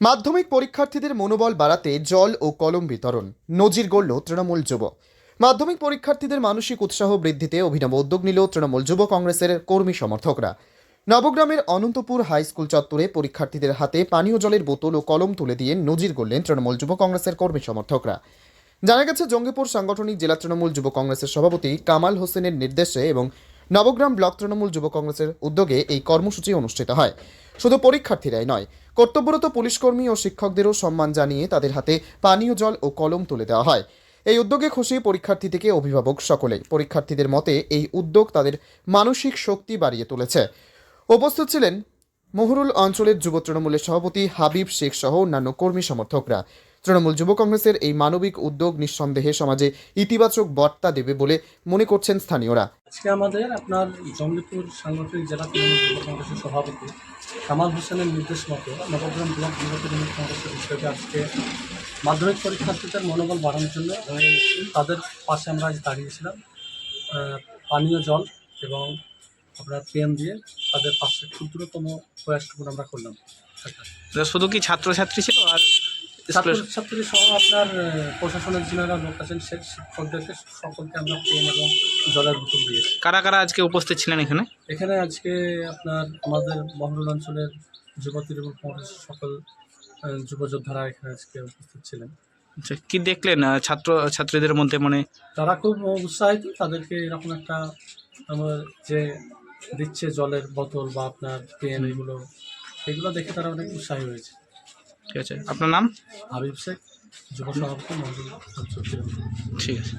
মাধ্যমিক পরীক্ষার্থীদের মনোবল বাড়াতে জল ও কলম বিতরণ। নজির গড়ল তৃণমূল যুব। মাধ্যমিক পরীক্ষার্থীদের মানসিক উৎসাহ বৃদ্ধিতে অভিনব উদ্যোগ নিল তৃণমূল যুব কংগ্রেসের কর্মী সমর্থকরা। নবগ্রামের অনন্তপুর হাই স্কুল চত্বরে পরীক্ষার্থীদের হাতে পানীয় জলের বোতল ও কলম তুলে দিয়ে নজির গড়লেন তৃণমূল যুব কংগ্রেসের কর্মী সমর্থকরা। জানা গেছে, জঙ্গিপুর সাংগঠনিক জেলা তৃণমূল যুব কংগ্রেসের সভাপতি কামাল হোসেনের নির্দেশে এবং নবগ্রাম ব্লক তৃণমূল যুব কংগ্রেসের উদ্যোগে এই কর্মসূচি অনুষ্ঠিত হয়। শুধু পরীক্ষার্থীরাই নয়, কর্তব্যরত পুলিশকর্মী ও শিক্ষকদেরও সম্মান জানিয়ে তাদের হাতে পানীয় জল ও কলম তুলে দেওয়া হয়। এই উদ্যোগে খুশি পরীক্ষার্থী থেকে অভিভাবক সকলেই। পরীক্ষার্থীদের মতে, এই উদ্যোগ তাদের মানসিক শক্তি বাড়িয়ে তুলেছে। উপস্থিত ছিলেন মহরুল অঞ্চলের যুব তৃণমূলের সভাপতি হাবিব শেখ সহ অন্যান্য কর্মী সমর্থকরা। তৃণমূল যুব কংগ্রেসের এই মানবিক উদ্যোগ নিঃসন্দেহে সমাজে ইতিবাচক বার্তা দেবে বলে মনে করছেন স্থানীয়রা। আজকে আমাদের আপনার জঙ্গিপুর সাংগঠনিক জেলা তৃণমূল যুব কংগ্রেসের সভাপতি কামাল হোসেনের নির্দেশ মতো নবগ্রাম ব্লক যুব তৃণমূল কংগ্রেসের উদ্যোগে আজকে মাধ্যমিক পরীক্ষার্থীদের মনোবল বাড়ানোর জন্য তাদের পাশে আমরা আজ দাঁড়িয়েছিলাম পানীয় জল এবং আপনার পেন দিয়ে তাদের পাশে ক্ষুদ্রতম প্রয়াসটুকু আমরা করলাম। শুধু কি ছাত্রছাত্রী ছিল আর ছাত্রছাত্রী সহ আপনার প্রশাসনের যিনারা লোক আছেন সে শিক্ষকদেরকে সকলকে আমরা পেন এবং জলের বোতল দিয়েছি। কারা কারা আজকে উপস্থিত ছিলেন এখানে? এখানে আজকে আপনার আমাদের মহরুল অঞ্চলের যুব তৃণমূল কংগ্রেসের সকল আহ, যুব যোদ্ধারা এখানে আজকে উপস্থিত ছিলেন। আচ্ছা, কি দেখলেন ছাত্র ছাত্রীদের মধ্যে মানে? তারা খুব উৎসাহিত তাদেরকে এরকম একটা আমার যে দিচ্ছে জলের বোতল বা আপনার পেন এগুলো এগুলো দেখে তারা অনেক উৎসাহী হয়েছে। ঠিক আছে। আপনার নাম? হাবিব শেখ যুব সভাপতি ঠিক আছে।